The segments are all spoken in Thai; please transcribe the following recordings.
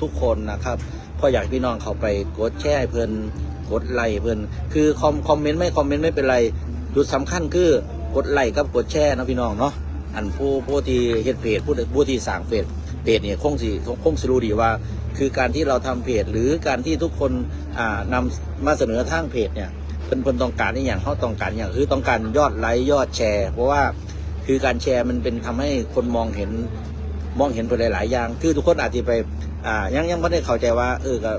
ทุกคนนะครับพราะอยากพี่น้องเขาไปกดแชร์ให้เพิ่นกดไลค์เพิ่นคือคอมคอมเมนต์ไม่คอมเมนต์ไม่เป็นไรจุดสำคัญคือกดไลค์กับกดแชร์นะพี่น้องเนาะอันผู้ผู้ที่เฮ็ดเพจผู้ผู้ที่สร้างเพจเพจเนี่ยคงสิคงสิรู้ดีว่า คือการที่เราทำเพจหรือการที่ทุกคนอ่านำมาเสนอทางเพจเนี่ยเพิ่นเพิ่นต้องการอย่างเขาต้องการอย่างคือต้องการยอดไลค์ยอดแชร์ เพราะว่าคือการแชร์มันเป็นทำให้คนมองเห็นมองเห็นไปหลาย ๆ อย่าง คือทุกคนอาจจะไป อ่า ยังยังไม่ได้เข้าใจว่า เออก็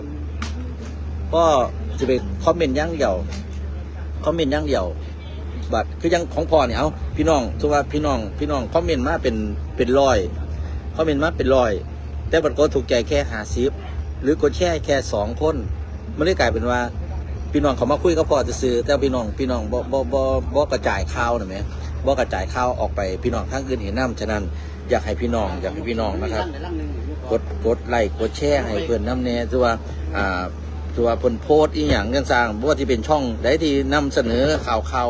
ก็จะไปคอมเมนต์ย่างเดียวคอมเมนต์ย่างเดียวบัตรคือยังของพ่อเนี่ยเอาพี่น้องทุกว่าพี่น้อง พี่น้องคอมเมนต์มาเป็นเป็นร้อยคอมเมนต์มาเป็นร้อย แต่บัตรก็ถูกใจแค่หาซิบหรือกดแช่แค่สองคนมันได้กลายเป็นว่า พี่น้องเขามาคุยกับพ่อจะซื้อแต่พี่น้องพี่น้องบ่บ่บ่บ่กระจายข่าวหนะแหม บ่กระจายข่าวออกไปพี่น้องทั้งอื่นเห็นน้ำฉะนั้นอยากให้พี่น้องอยากให้พี่น้องนะครับ กดกดไลค์กดแชร์ให้เพื่อนน้ำแน่ตัวอ่าตัวเพิ่นโพสต์อีหยังกันสร้างบ่ว่าที่เป็นช่องใดที่นำเสนอข่าวข่าว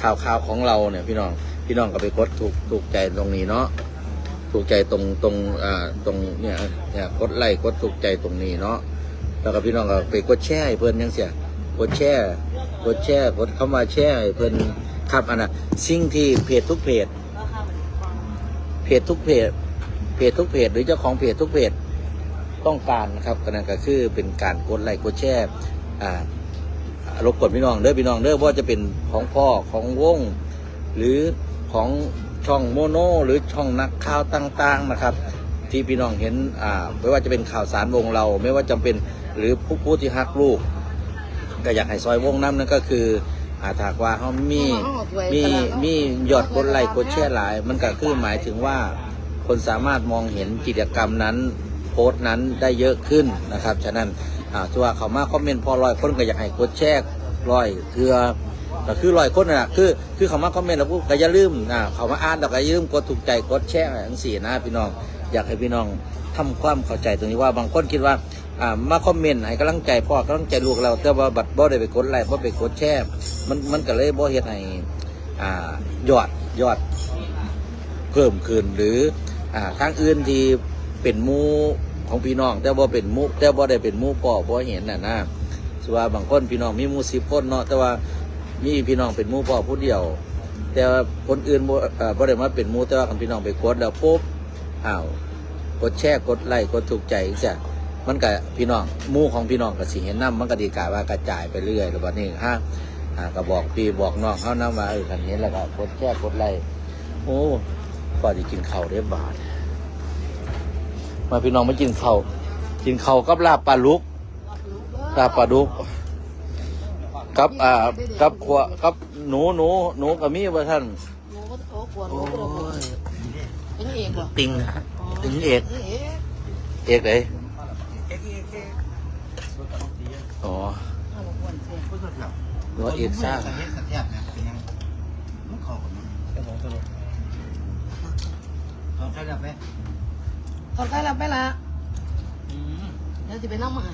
ข่าวข่าวของเราเนี่ยพี่น้องพี่น้องก็ไปกดถูกถูกใจตรงนี้เนาะถูกใจตรงตรงอ่าตรงเนี่ยเนี่ยกดไลค์กดถูกใจตรงนี้เนาะแล้วก็พี่น้องก็ไปกดแชร์ให้เพื่อนยังเสียกดแชร์กดแชร์กดเข้ามาแชร์ให้เพื่อน ครับอันน่ะสิ่งที่เพจทุกเพจเพจทุกเพจ เพจทุกเพจ หรือเจ้าของเพจทุกเพจต้องการนะครับก็นั่นก็คือเป็นการกดไลค์กดแชร์อ่ารบกวนพี่น้องเด้อพี่น้องเด้อว่าจะเป็นของพ่อของวง หรือของช่องโมโน หรือช่องนักข่าวต่าง ๆนะครับ ที่พี่น้องเห็นอ่าไม่ว่าจะเป็นข่าวสารวงเรา ไม่ว่าจะเป็นหรือผู้ผู้ที่ฮักลูก ก็อยากให้ซอยวงน้ำนั่นก็คือ อาถากว่าเขามีมีมียอดกดไลค์กดแชร์หลาย มันก็คือหมายถึงว่าคนสามารถมองเห็นกิจกรรมนั้น โพสต์นั้นได้เยอะขึ้นนะครับ ฉะนั้นอ่าตัวเขามาคอมเมนต์พอร้อยคนก็อยากให้กดแชร์ร้อยเทือก็คือร้อยคนน่ะคือคือเขามาคอมเมนต์แล้วพวกก็อย่าลืมนะเขามาอ่านแล้วก็อย่าลืมกดถูกใจกดแชร์ทั้งสี่นะพี่น้องอยากให้พี่น้องทำความเข้าใจตรงนี้ว่าบางคนคิดว่า อ่ามาคอมเมนต์ให้กำลังใจพ่อกำลังใจลูกเราแต่ว่าบัตรบ่ได้ไปกดไลค์บ่ไปกดแชร์มันมันก็เลยบ่เฮ็ดให้อ่ายอดยอด เพิ่มขึ้นหรืออ่าทางอื่นที่เป็นมูของพี่น้อง แต่ว่าเป็นมูแต่ว่าได้เป็นมู่พ่อบ่เห็นน่ะนะสว่าบางคนพี่น้องมีมูสิบคนเนาะแต่ว่ามีพี่น้องเป็นมู่พ่อผู้เดียว แต่ว่าคนอื่นบ่เอ่อบ่ได้มาเป็นมูแต่ว่าคนพี่น้องไปกดแล้วปุ๊บอ้าวกดแชร์กดไลค์กดถูกใจจ้ะ มันก็พี่น้องหมู่ของพี่น้องก็สิเห็นนํมันก็ดีกาว่ากระจายไปเรื่อยแล้วบัดนี้ฮะอ่าก็บอกพี่บอกน้องเฮานำว่าเออคันเห็นแล้วก็กดแชร์กดไลค์โอ้ก็จะกินข้าวได้บาทมาพี่น้องมากินข้าวกินข้าวกับลาบปลาลุกลาบปลาดุกกับอ่ากับขวกับหนูหนูหนูกับมีว่าท่านหนูก็โอ้กลัวหนูโอ้ก็เลยยเป็นเอกเหรอติงติงเอก เอกเอกเลย อ๋อเอาบอกวันเสียหรือว่าเอกซ่าตอนใกล้หลับไปละเดี๋ยวจะไปน้ำมาให้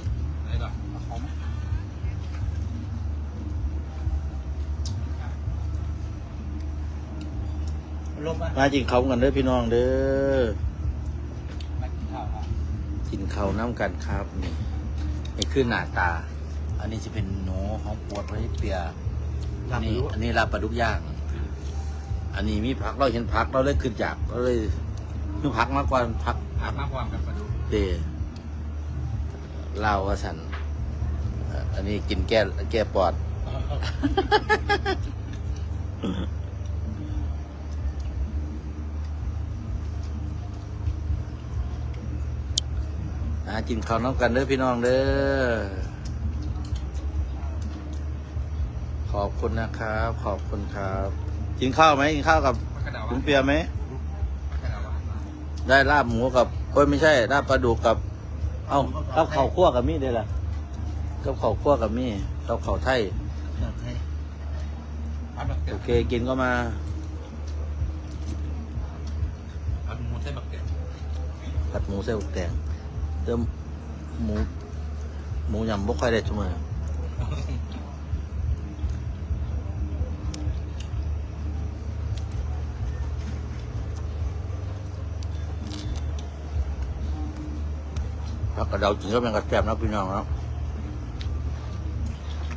มากินข้าวกันเด้อพี่น้องเด้อกินข้าวน้ำกันครับนี่นี่คือหน้าตา อันนี้จะเป็นหนูของปวดไว้เปียอันนี้อันนี้ลาบปลาดุกย่าง อันนี้มีผักเราเห็นผักเราเลยขึ้นจากเราเลยมีผักมากกว่าผักอาบน้ำความกับปลาดุกเตลาวว่าสันเอ่ออันนี้กินแก้แก้ปอดอ่ากินข้าวน้ำกันเด้อพี่น้องเด้อ ข อบคุณนะครับ ขอบคุณครับกินข้าวไหมกินข้าวกับมันกระดาคุวณเปียไหมมันกระดาวได้ลาบหมูกับโอ้ยไม่ใช่ลาบปลาดุกกับ เอ้ากับข้าวคั่วกับมีได้ละกับข้าวคั่วกับมีกับข้าวไทยอันบักเก็โอตเคกินก็มาอันมูใช่บักเก็ตผัดหมูใส่บุกแตงเติมหมู หมูยำบ่ค่อยได้ชั่วโมง กระเดาจริงก็เป็นกระแสบนะพี่น้องครับ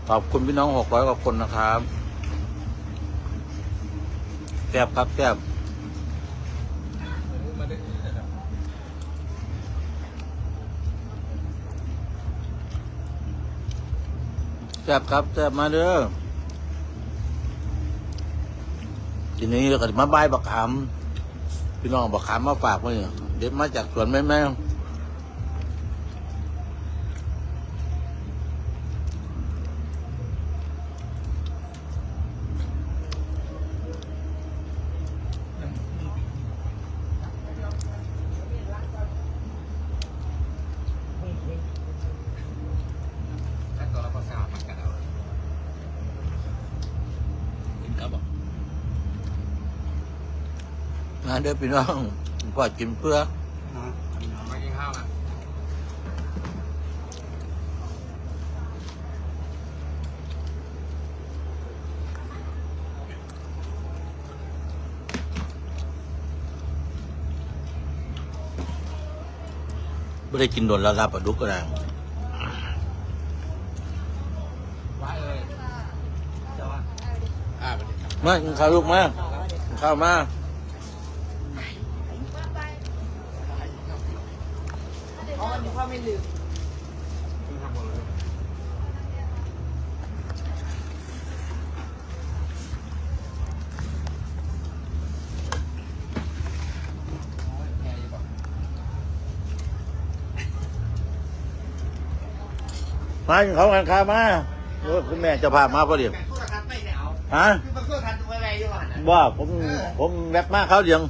ขอบคุณพี่น้องหกร้อยกว่าคนนะครับแซบครับแซ่บมาได้ที่ระดับแซ่บครับแซ่บมาเด้อทีนี้เราก็มาบายบักขามพี่น้องบักขามมาฝากมาเนี่ยเด็ดมาจากสวนแม่แม่ ขั้นตอนเราก็สาบมันกันเอากินกับบอก มาเด้อพี่น้องพ่อกินเพื่อมากินข้าวกันไม่ได้กินโดนแล้วครับปลาดุกก็ได้ไว้เลยอ่าสวัสดีครับมากินข้าวลูกมากินข้าวมา อ๋อเดี๋ยวพ่อไม่ลืม เพิ่งทำหมดเลยแค่อยู่ปะ มากินข้าวกันข้าวมาโอ้ยคุณแม่จะพามาพอดีแต่สู้กันไม่ได้เอาฮะคือมันสู้กันตัวอะไรอยู่อะนะว่าผมผมแวบมาเขาวเดียง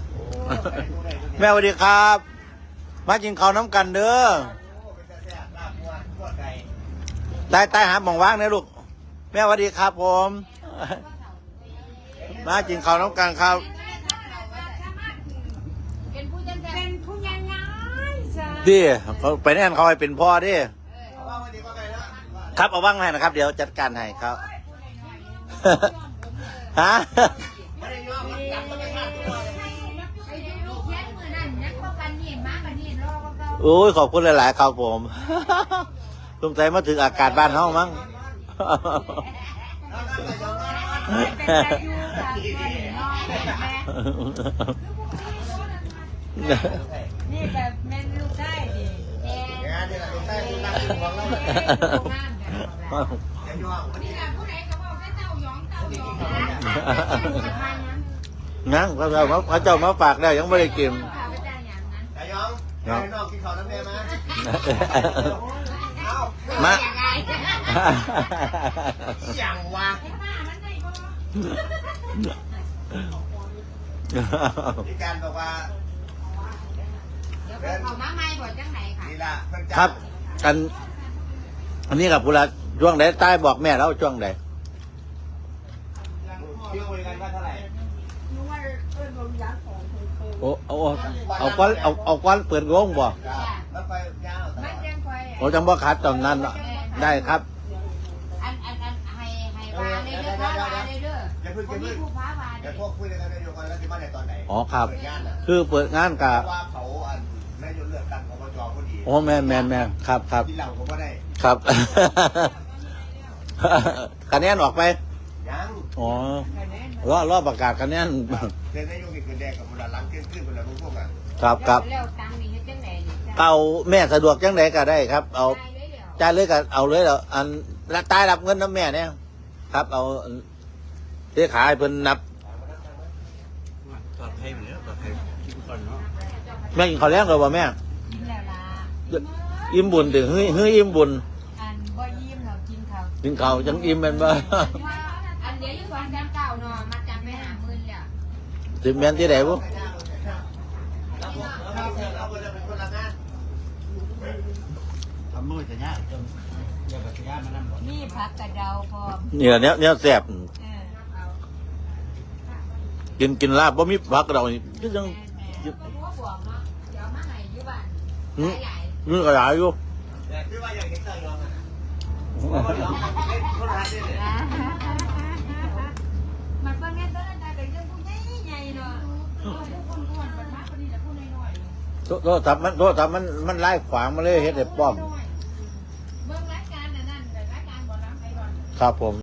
แม่สวัสดีครับ มากินข้าวน้ำกันเด้อโอ้เป็นแต่แซ่บลาบวัวทั่วไก่ใต้ใต้หาหมองว่างนะลูก แม่สวัสดีครับผม มากินข้าวน้ำกันครับ เป็นผู้ยังเป็นผู้ยังไงจ้ะดิเขาไปแน่นเขาให้เป็นพ่อดิ ครับเอาว่างให้นะครับ เดี๋ยวจัดการให้ครับ ฮะไม่ได้ยอมมันจับมันไม่ขาดตัวเลยไอ้ลูกแย้มมือนั่นนักเข้ากันนี่มากันนี่รอก็เขาโอ้ยขอบคุณหลายๆครับผมสงสัยมาถึงอากาศบ้านเฮามั้งแล้วนั่นก็ยอมรับเป็นใจอยู่ค่ะก็เห็นน้องแม่นี่แบบแม่ลูกได้ดิแม่ งานนี่แห ละลูกใต้ลูกรักลูกหวงเราเนี่ยงานกันอย่ายอมวันนี้นี่แหละผู้ใดก็บอกให้เต้ายองเต้ายองนะงั้นพระเจ้ามาพระเจ้ามาฝากแล้วยังไม่ได้กินพาไปแต่งอย่างนั้นอย่ายอมอย่าให้น้องกินข้าวน้ำแม่มาเอามาอย่างไรอย่างวะไอ้ป้ามันได้บ่มีการบอกว่าเดี๋ยวผมเอามาใหม่บ่จังไหนค่ะนี่ละเพิ่งจัครับกัน อันนี้กับพุระช่วงไหนใต้บอกแม่แล้วช่วงไหนคิวคุยกันว่าเท่าไหร่โอ้เอาเอาก้อนเอาเอาก้อนเปิดวงบ่แล้วไปยาวมันยังคอยโอ้จังบ่ขาดตอนนั้นเนาะได้ครับ อันอันอันให้ให้วาเลยเด้อพาวาเลยเด้ออย่าเพิ่งคอนย่าที่เพิ่งผู้พาวาเดี๋เด้ยวพอวกคุยกันในโยกันแล้วจะมาในตอนไหนอ๋อครับ เปิดงานอะคือเปิดงานเพกับ ราะว่าเขาอัน นายกเลือกตั้งอบจพอดีโอ้แม่นแม่นแม่นครับครับที่เราผมก็ได้ครับ คะแนนออกไปยังอ๋อรอรอประกาศคะแนนเดือนนายกนี่คือแดงกับเวลาหลังเที่ยงคืนเวลาพวกพวกอะครับครับแล้วตังค์นี่เฮ็ดจังไดนี่จ้ะเอาแม่สะดวกจังไดก็ได้ครับ เอาได้เลยเดี๋ยวจ่ายเลยก็เอาเลยแล้วอันละตายรับเงินน้ำแม่เนี่ยครับ เอาเที่ขายเพิ่นนับตอดให้ไปแล้วตอดให้กินก่อนเนาะ แม่กินข้าวแรงเลยบ่แม่ กินแล้วล่ะอิ่มบุญถึงเฮ้ยเฮ้ยอิ่มบุญอันบ่ยิ้มเรากินข้าวกินข้าวจังอิ่มแม่นบ่ อันเดี๋ยวอยู่สอนจำเก่าเนาะมาจำไปหาหมื่นแล้วสิแม่นที่ไหนบ่เราจะเป็นคนละงานทำมือจะยากจนอย่าไปยากมันนั่นหมดนี่ผักกระเดาพร้อมเนี่ยเนี้ยเนี้ยแซ่บเออเอากินกินลาบบ่มีผักกระเดานี่ก็ยังแม่ๆบ่รู้ว่าบ อกเนาะเดี๋ยวมาให้อยู่บ้านหืมหลายมีกระดาษอยู่แต่คือว่าอยากเห็นเตยองอะเพราะว่าเราเล่นคนละงานนี่ๆเลยอ่ามันเบิ่งแม่ต้นนั้นได้ก็ยังผู้ใหญ่ๆเนาะโอ้ยคนอ้วนปัญหาพอดีแหละผู้น้อยๆโทษโทษทับมันโทษทับมันมันไล่ขวางมาเลยเฮ็ดให้ป้อมเบิ่งรายการอันนั่นรายการบ่น้ำไผก่อนครับผม